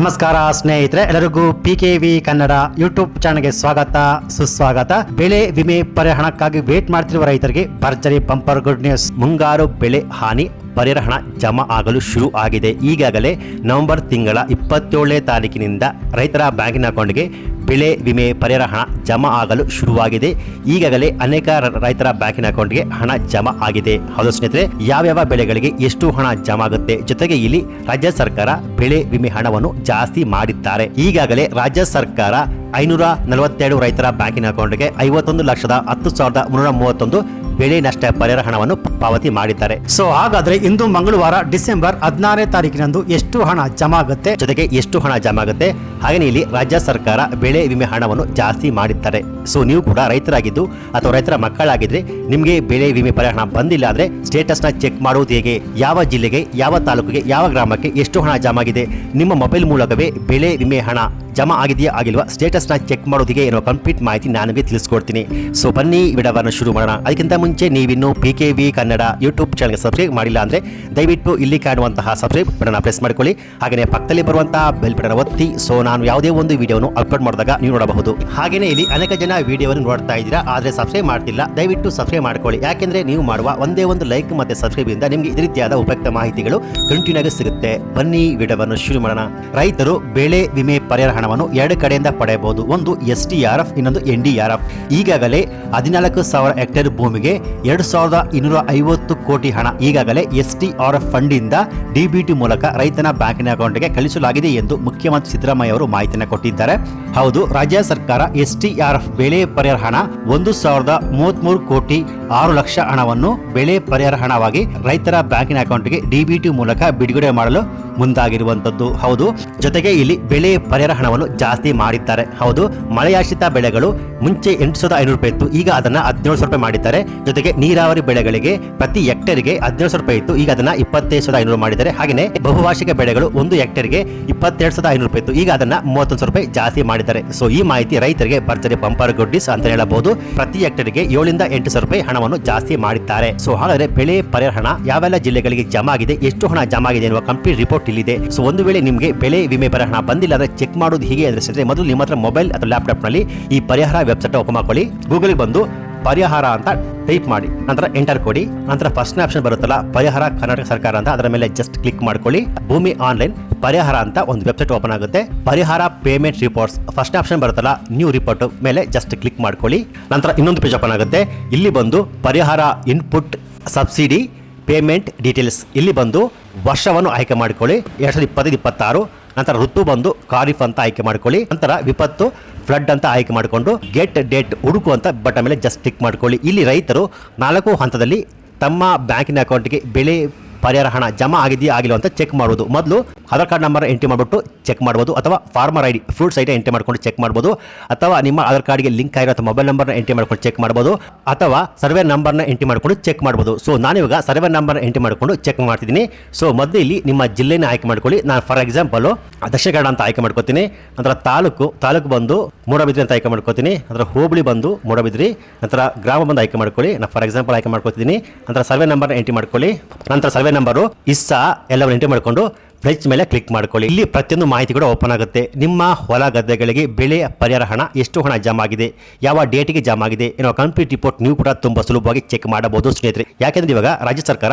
ನಮಸ್ಕಾರ ಸ್ನೇಹಿತರೆ, ಎಲ್ಲರಿಗೂ P K V Kannada YouTube ಚಾನಲ್ಗೆ ಸ್ವಾಗತ, ಸುಸ್ವಾಗತ. ಬೆಳೆ ವಿಮೆ ಪರಿಹಾರಕ್ಕಾಗಿ ವೇಟ್ ಮಾಡ್ತಿರುವ ರೈತರಿಗೆ ಭರ್ಜರಿ ಬಂಪರ್ ಗುಡ್ ನ್ಯೂಸ್ ಮುಂಗಾರು ಬೆಳೆ ಹಾನಿ. ಪರಿಹಾರ ಹಣ ಜಮಾ ಆಗಲು ಶುರು ಆಗಿದೆ. ಈಗಾಗಲೇ ನವೆಂಬರ್ ತಿಂಗಳ ಇಪ್ಪತ್ತೇಳನೇ ತಾರೀಕಿನಿಂದ ರೈತರ ಬ್ಯಾಂಕಿನ ಅಕೌಂಟ್ಗೆ ಬೆಳೆ ವಿಮೆ ಪರಿಹಾರ ಹಣ ಜಮಾ ಆಗಲು ಶುರುವಾಗಿದೆ. ಈಗಾಗಲೇ ಅನೇಕ ರೈತರ ಬ್ಯಾಂಕಿನ ಅಕೌಂಟ್ಗೆ ಹಣ ಜಮಾ ಆಗಿದೆ. ಹೌದು ಸ್ನೇಹಿತರೆ, ಯಾವ್ಯಾವ ಬೆಳೆಗಳಿಗೆ ಎಷ್ಟು ಹಣ ಜಮಾ ಆಗುತ್ತೆ? ಜೊತೆಗೆ ಇಲ್ಲಿ ರಾಜ್ಯ ಸರ್ಕಾರ ಬೆಳೆ ವಿಮೆ ಹಣವನ್ನು ಜಾಸ್ತಿ ಮಾಡಿದ್ದಾರೆ. ಈಗಾಗಲೇ ರಾಜ್ಯ ಸರ್ಕಾರ ಐನೂರ ನಲವತ್ತೆರಡು ರೈತರ ಬ್ಯಾಂಕಿನ ಅಕೌಂಟ್ಗೆ ಐವತ್ತೊಂದು ಲಕ್ಷದ ಹತ್ತು ಸಾವಿರದ ಮುನ್ನೂರ ಮೂವತ್ತೊಂದು ಬೆಳೆ ನಷ್ಟ ಪರಿಹಾರ ಹಣವನ್ನು ಪಾವತಿ ಮಾಡಿದ್ದಾರೆ. ಸೊ ಹಾಗಾದ್ರೆ ಇಂದು ಮಂಗಳವಾರ ಡಿಸೆಂಬರ್ ಹದಿನಾರನೇ ತಾರೀಕಿನಂದು ಎಷ್ಟು ಹಣ ಜಮಾ ಆಗುತ್ತೆ ಜೊತೆಗೆ ಎಷ್ಟು ಹಣ ಜಮಾ ಆಗುತ್ತೆ ಹಾಗೆ ಇಲ್ಲಿ ರಾಜ್ಯ ಸರ್ಕಾರ ಬೆಳೆ ವಿಮೆ ಹಣವನ್ನು ಜಾಸ್ತಿ ಮಾಡಿದ್ದಾರೆ. ಸೊ ನೀವು ಕೂಡ ರೈತರಾಗಿದ್ದು ಅಥವಾ ರೈತರ ಮಕ್ಕಳಾಗಿದ್ರೆ ನಿಮಗೆ ಬೆಳೆ ವಿಮೆ ಪರಿಹಾರ ಬಂದಿಲ್ಲ ಅಂದ್ರೆ ಸ್ಟೇಟಸ್ನ ಚೆಕ್ ಮಾಡುವುದು ಹೇಗೆ? ಯಾವ ಜಿಲ್ಲೆಗೆ, ಯಾವ ತಾಲೂಕಿಗೆ, ಯಾವ ಗ್ರಾಮಕ್ಕೆ ಎಷ್ಟು ಹಣ ಜಮಾಗಿದೆ ನಿಮ್ಮ ಮೊಬೈಲ್ ಮೂಲಕವೇ ಬೆಳೆ ವಿಮೆ ಹಣ ಜಮಾ ಆಗಿದೆಯಾ ಆಗಿಲ್ವಾ? ಸ್ಟೇಟಸ್ನ ಚೆಕ್ ಮಾಡೋದಿಗೆ ಏನೋ ಕಂಪ್ಲೀಟ್ ಮಾಹಿತಿ ನಾನು ನಿಮಗೆ ತಿಳಿಸ್ಕೊಡ್ತೀನಿ. ಸೊ ಬನ್ನಿ ವಿಡಿಯೋವನ್ನು ಶುರು ಮಾಡೋಣ. ಅದಕ್ಕಿಂತ ಮುಂಚೆ ನೀವಿನ್ನು P K V Kannada YouTube ಚಾನಲ್ಗೆ ಸಬ್ಸ್ಕ್ರೈಬ್ ಮಾಡಿಲ್ಲ ಅಂದರೆ ದಯವಿಟ್ಟು ಇಲ್ಲಿ ಕಾಣುವಂತಹ ಸಬ್ಸ್ಕ್ರೈಬ್ ಬಟನ್ ಪ್ರೆಸ್ ಮಾಡಿಕೊಳ್ಳಿ. ಹಾಗೆಯೇ ಪಕ್ಕದಲ್ಲಿ ಬರುವಂತಹ ಬೆಲ್ ಬಟನ್ ಒತ್ತಿ. ಸೊ ನಾನು ಯಾವುದೇ ಒಂದು ವಿಡಿಯೋನು ಅಪ್ಲೋಡ್ ಮಾಡಿದಾಗ ನೀವು ನೋಡಬಹುದು. ಹಾಗೆಯೇ ಇಲ್ಲಿ ಅನೇಕ ಜನ ವಿಡಿಯೋವನ್ನು ನೋಡ್ತಾ ಇದ್ದೀರಾ, ಆದರೆ ಸಬ್ಸ್ಕ್ರೈಬ್ ಮಾಡ್ತಿಲ್ಲ, ದಯವಿಟ್ಟು ಸಬ್ಸ್ಕ್ರೈಬ್ ಮಾಡ್ಕೊಳ್ಳಿ. ಯಾಕೆಂದ್ರೆ ನೀವು ಮಾಡುವ ಒಂದೇ ಒಂದು ಲೈಕ್ ಮತ್ತೆ ಸಬ್ಸ್ಕ್ರೈಬ್ ಇಂದ ನಿಮಗೆ ಈ ರೀತಿಯಾದ ಉಪಯುಕ್ತ ಮಾಹಿತಿಗಳು ಕಂಟಿನ್ಯೂ ಸಿಗುತ್ತೆ. ಬನ್ನಿ ವಿಡಿಯೋವನ್ನು ಶುರು ಮಾಡೋಣ. ರೈತರು ಬೆಳೆ ವಿಮೆ ಪರಿಹಾರ ಹಣವನ್ನು ಎರಡು ಕಡೆಯಿಂದ ಪಡೆಯಬಹುದು. ಒಂದು ಎಸ್ ಟಿ ಆರ್ ಎಫ್, ಇನ್ನೊಂದು ಎನ್ ಡಿ ಆರ್ ಎಫ್. ಈಗಾಗಲೇ ಹದಿನಾಲ್ಕು ಸಾವಿರ ಹೆಕ್ಟೇರ್ ಭೂಮಿಗೆ ಎರಡು ಸಾವಿರದ ಇನ್ನೂರ ಐವತ್ತು ಕೋಟಿ ಹಣ ಈಗಾಗಲೇ S T R F fund ಇಂದ ಡಿಬಿಟಿ ಮೂಲಕ ರೈತನ ಬ್ಯಾಂಕಿನ ಅಕೌಂಟ್ಗೆ ಕಳಿಸಲಾಗಿದೆ ಎಂದು ಮುಖ್ಯಮಂತ್ರಿ ಸಿದ್ದರಾಮಯ್ಯ ಅವರು ಮಾಹಿತಿಯನ್ನು ಕೊಟ್ಟಿದ್ದಾರೆ. ಹೌದು, ರಾಜ್ಯ ಸರ್ಕಾರ ಎಸ್ ಟಿ ಆರ್ ಎಫ್ ಬೆಳೆ ಪರಿಹಾರ ಹಣ ಒಂದು ಸಾವಿರದ ಮೂವತ್ಮೂರು ಕೋಟಿ ಆರು ಲಕ್ಷ ಹಣವನ್ನು ಬೆಳೆ ಪರಿಹಾರ ಹಣವಾಗಿ ರೈತರ ಬ್ಯಾಂಕಿನ ಅಕೌಂಟ್ಗೆ ಡಿಬಿಟಿ ಮೂಲಕ ಬಿಡುಗಡೆ ಮಾಡಲು ಮುಂದಾಗಿರುವಂತದ್ದು ಹೌದು, ಜೊತೆಗೆ ಇಲ್ಲಿ ಬೆಳೆ ಪರಿಹಾರ ಹಣವನ್ನು ಜಾಸ್ತಿ ಮಾಡಿದ್ದಾರೆ. ಹೌದು, ಮಳೆಯಾಶ್ರಿತ ಬೆಳೆಗಳು ಮುಂಚೆ ಎಂಟು ಸಾವಿರದ ಐನೂರು ರೂಪಾಯಿ ಇತ್ತು, ಈಗ ಅದನ್ನ ಹದಿನೇಳು ಸಾವಿರ ರೂಪಾಯಿ ಮಾಡಿದ್ದಾರೆ. ಜೊತೆಗೆ ನೀರಾವರಿ ಬೆಳೆಗಳಿಗೆ ಪ್ರತಿ ಹೆಕ್ಟೇರ್ಗೆ ಹದಿನೇಳು ಸಾವಿರ ರೂಪಾಯಿ ಇತ್ತು, ಈಗ ಅದನ್ನ ಇಪ್ಪತ್ತೈದು ಸಾವಿರದ ಐನೂರು ಮಾಡಿದ್ದಾರೆ. ಹಾಗೆಯೇ ಬಹುವಾರ್ಷಿಕ ಬೆಳೆಗಳು ಒಂದು ಹೆಕ್ಟೇರ್ಗೆ ಇಪ್ಪತ್ತೆರಡು ಸಾವಿರದ ಐನೂರು ರೂಪಾಯಿ ಇತ್ತು, ಈಗ ಅದನ್ನ ಮೂವತ್ತೊಂದು ಸಾವಿರ ರೂಪಾಯಿ ಜಾಸ್ತಿ ಮಾಡಿದ್ದಾರೆ. ಸೊ ಈ ಮಾಹಿತಿ ರೈತರಿಗೆ ಭರ್ಜರಿ ಬಂಪರ್ ಗುಡ್ಡಿಸ್ ಅಂತ ಹೇಳಬಹುದು. ಪ್ರತಿ ಹೆಕ್ಟೇರ್ಗೆ ಏಳಿಂದ ಎಂಟು ಸಾವಿರ ರೂಪಾಯಿ ಹಣವನ್ನು ಜಾಸ್ತಿ ಮಾಡಿದ್ದಾರೆ. ಸೊ, ಹಾಗಾದ್ರೆ ಬೆಳೆ ಪರಿಹಾರ ಹಣ ಯಾವೆಲ್ಲ ಜಿಲ್ಲೆಗಳಿಗೆ ಜಮಾ ಆಗಿದೆ, ಎಷ್ಟು ಹಣ ಜಮಾ ಆಗಿದೆ ಎನ್ನುವ ಕಂಪ್ಲೀಟ್ ರಿಪೋರ್ಟ್ ಇಲ್ಲಿದೆ. ಸೊ, ಒಂದು ವೇಳೆ ನಿಮಗೆ ಬೆಳೆ ವಿಮೆ ಪರಿಹಾರ ಬಂದಿಲ್ಲ ಅಂದ್ರೆ ಚೆಕ್ ಮಾಡೋದು ಹೀಗೆ ಅಂದ್ರೆ ಮೊದಲು ನಿಮ್ಮ ಹತ್ರ ಮೊಬೈಲ್ ಅಥವಾ ಲ್ಯಾಪ್ಟಾಪ್ನಲ್ಲಿ ಈ ಪರಿಹಾರ ವೆಬ್ಸೈಟ್ ಓಪನ್ ಮಾಡ್ಕೊಳ್ಳಿ. ಗೂಗಲ್ ಬಂದು ಪರಿಹಾರ ಅಂತ ಟೈಪ್ ಮಾಡಿ. ನಂತರ ಎಂಟರ್ ಕೊಡಿ. ನಂತರ ಫಸ್ಟ್ ಆಪ್ಷನ್ ಬರುತ್ತಲ್ಲ, ಪರಿಹಾರ ಕರ್ನಾಟಕ ಸರ್ಕಾರ ಅಂತ. ಅದರ ಮೇಲೆ ಜಸ್ಟ್ ಕ್ಲಿಕ್ ಮಾಡ್ಕೊಳ್ಳಿ. ಭೂಮಿ ಆನ್ಲೈನ್ ಪರಿಹಾರ ಅಂತ ಒಂದು ವೆಬ್ಸೈಟ್ ಓಪನ್ ಆಗುತ್ತೆ. Parihara payment reports first option ಬರುತ್ತಲ್ಲ ನ್ಯೂ ರಿಪೋರ್ಟ್ ಮೇಲೆ ಜಸ್ಟ್ ಕ್ಲಿಕ್ ಮಾಡ್ಕೊಳ್ಳಿ. ನಂತರ ಇನ್ನೊಂದು ಪೇಜ್ ಓಪನ್ ಆಗುತ್ತೆ. ಇಲ್ಲಿ ಬಂದು ಪರಿಹಾರ ಇನ್ಪುಟ್ ಸಬ್ಸಿಡಿ ಪೇಮೆಂಟ್ ಡೀಟೇಲ್ಸ್ ಇಲ್ಲಿ ಬಂದು ವರ್ಷವನ್ನು ಆಯ್ಕೆ ಮಾಡ್ಕೊಳ್ಳಿ. ಎರಡ್ ಸಾವಿರದ ಇಪ್ಪತ್ತೈದು, ಇಪ್ಪತ್ತಾರು. ನಂತರ ಋತು ಬಂದು ಖಾರಿಫ್ ಅಂತ ಆಯ್ಕೆ ಮಾಡ್ಕೊಳ್ಳಿ, ನಂತರ ವಿಪತ್ತು, ಫ್ಲಡ್ ಅಂತ ಆಯ್ಕೆ ಮಾಡಿಕೊಂಡು ಗೆಟ್ ಡೇಟ್ ಹುಡುಕು ಅಂತ ಬಟನ್ ಮೇಲೆ ಜಸ್ಟ್ ಕ್ಲಿಕ್ ಮಾಡ್ಕೊಳ್ಳಿ. ಇಲ್ಲಿ ರೈತರು ನಾಲ್ಕು ಹಂತದಲ್ಲಿ ತಮ್ಮ ಬ್ಯಾಂಕಿನ ಅಕೌಂಟ್ಗೆ ಬೆಳೆ ಪರಿಹಾರ ಹಣ ಜಮಾ ಆಗಿದೆಯಾ ಆಗಿಲ್ಲ ಅಂತ ಚೆಕ್ ಮಾಡುವುದು ಮೊದಲು ಆಧಾರ್ ಕಾರ್ಡ್ ನಂಬರ್ ಎಂಟ್ರಿ ಮಾಡಿಬಿಟ್ಟು ಚೆಕ್ ಮಾಡ್ಬೋದು, ಅಥವಾ farmer I D fruits ID entry ಮಾಡ್ಕೊಂಡು ಚೆಕ್ ಮಾಡ್ಬೋದು, ಅಥವಾ ನಿಮ್ಮ ಆಧಾರ್ ಕಾರ್ಡ್ಗೆ ಲಿಂಕ್ ಆಗಿರೋ ಮೊಬೈಲ್ ನಂಬರ್ನ ಎಂಟ್ರಿ ಮಾಡ್ಕೊಂಡು ಚೆಕ್ ಮಾಡ್ಬೋದು, ಅಥವಾ ಸರ್ವೆ ನಂಬರ್ನ ಎಂಟ್ರಿ ಮಾಡ್ಕೊಂಡು ಚೆಕ್ ಮಾಡ್ಬೋದು. ಸೊ ನಾನಿವಾಗ ಸರ್ವೆ ನಂಬರ್ ಎಂಟ್ರಿ ಮಾಡ್ಕೊಂಡು ಚೆಕ್ ಮಾಡ್ತಿದ್ದೀನಿ. ಸೊ ಮೊದಲು ಇಲ್ಲಿ ನಿಮ್ಮ ಜಿಲ್ಲೆನ ಆಯ್ಕೆ ಮಾಡ್ಕೊಳ್ಳಿ. ನಾನು ಫಾರ್ ಎಕ್ಸಾಂಪಲ್ ದಕ್ಷಿಣ ಕನ್ನಡ ಅಂತ ಆಯ್ಕೆ ಮಾಡ್ಕೋತೀನಿ. ನಂತರ ತಾಲೂಕು ತಾಲೂಕು ಬಂದು ಮೂಡಬಿದ್ರಿ ಅಂತ ಆಯ್ಕೆ ಮಾಡ್ಕೋತೀನಿ. ನಂತರ ಹೋಬಳಿ ಬಂದು ಮೂಡಬಿದ್ರಿ. ನಂತರ ಗ್ರಾಮ ಬಂದು ಆಯ್ಕೆ ಮಾಡ್ಕೊಳ್ಳಿ. ನಾನು ಫಾರ್ ಎಕ್ಸಾಂಪಲ್ ಆಯ್ಕೆ ಮಾಡ್ಕೋತೀನಿ ನಂತರ ಸರ್ವೆ ನಂಬರ್ ಎಂಟ್ರಿ ಮಾಡ್ಕೊಳ್ಳಿ. ನಂತರ ಸರ್ವೆ ನಂಬರು ಇಸ್ಸಾ ಎಲ್ಲವನ್ನು ಎಂಟ್ರಿ ಮಾಡಿಕೊಂಡು ಫ್ಲೆಚ್ ಮೇಲೆ ಕ್ಲಿಕ್ ಮಾಡ್ಕೊಳ್ಳಿ. ಇಲ್ಲಿ ಪ್ರತಿಯೊಂದು ಮಾಹಿತಿ ಕೂಡ ಓಪನ್ ಆಗುತ್ತೆ. ನಿಮ್ಮ ಹೊಲ ಗದ್ದೆಗಳಿಗೆ ಬೆಳೆ ಪರಿಹಾರ ಹಣ, ಎಷ್ಟು ಹಣ ಜಮಾ ಆಗಿದೆ, ಯಾವ ಡೇಟಿಗೆ ಜಮಾ ಆಗಿದೆ ಏನೋ ಕಂಪ್ಲೀಟ್ ರಿಪೋರ್ಟ್ ನೀವು ಕೂಡ ತುಂಬ ಸುಲಭವಾಗಿ ಚೆಕ್ ಮಾಡಬಹುದು ಸ್ನೇಹಿತರೆ. ಯಾಕೆಂದ್ರೆ ಇವಾಗ ರಾಜ್ಯ ಸರ್ಕಾರ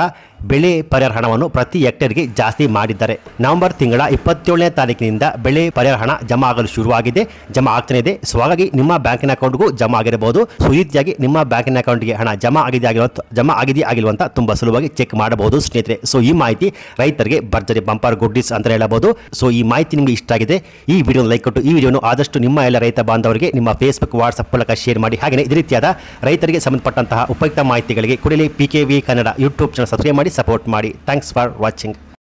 ಬೆಳೆ ಪರಿಹಾರ ಹಣವನ್ನು ಪ್ರತಿ ಹೆಕ್ಟೇರ್ಗೆ ಜಾಸ್ತಿ ಮಾಡಿದ್ದಾರೆ. ನವೆಂಬರ್ ತಿಂಗಳ ಇಪ್ಪತ್ತೇಳನೇ ತಾರೀಕಿನಿಂದ ಬೆಳೆ ಪರಿಹಾರ ಹಣ ಜಮಾ ಆಗಲು ಶುರುವಾಗಿದೆ. ಜಮಾ ಆಗ್ತಾನೆ ಇದೆ. ಸೊ ಹಾಗಾಗಿ ನಿಮ್ಮ ಬ್ಯಾಂಕಿನ ಅಕೌಂಟ್ಗೂ ಜಮಾ ಆಗಿರಬಹುದು. ಸೊ ಈ ರೀತಿಯಾಗಿ ನಿಮ್ಮ ಬ್ಯಾಂಕಿನ ಅಕೌಂಟ್ಗೆ ಹಣ ಜಮಾ ಆಗಿದೆ ಆಗಿರುವ ಜಮಾ ಆಗಿದೆ ಆಗಿಲ್ವಂತ ತುಂಬಾ ಸುಲಭವಾಗಿ ಚೆಕ್ ಮಾಡಬಹುದು ಸ್ನೇಹಿತರೆ. ಸೊ, ಈ ಮಾಹಿತಿ ರೈತರಿಗೆ ಭರ್ಜರಿ ಬಂಪರ್ ಗುಡ್ಡಿಸ್ ಅಂತ ಹೇಳಬಹುದು. ಸೊ, ಈ ಮಾಹಿತಿ ನಿಮಗೆ ಇಷ್ಟ ಆಗಿದೆ, ಈ ವಿಡಿಯೋ ಲೈಕ್ ಕೊಟ್ಟು ಈ ವಿಡಿಯೋನು ಆದಷ್ಟು ನಿಮ್ಮ ಎಲ್ಲ ರೈತ ಬಾಂಧವರಿಗೆ ನಿಮ್ಮ ಫೇಸ್ಬುಕ್ ವಾಟ್ಸ್ಆಪ್ ಮೂಲಕ ಶೇರ್ ಮಾಡಿ. ಹಾಗೆಯೇ ಇದೇ ರೀತಿಯಾದ ರೈತರಿಗೆ ಸಂಬಂಧಪಟ್ಟಂತಹ ಉಪಯುಕ್ತ ಮಾಹಿತಿಗಳಿಗೆ ಕೊಡಲಿ P K Kannada YouTube channel subscribe ಮಾಡಿ ಸಪೋರ್ಟ್ ಮಾಡಿ. Thanks for watching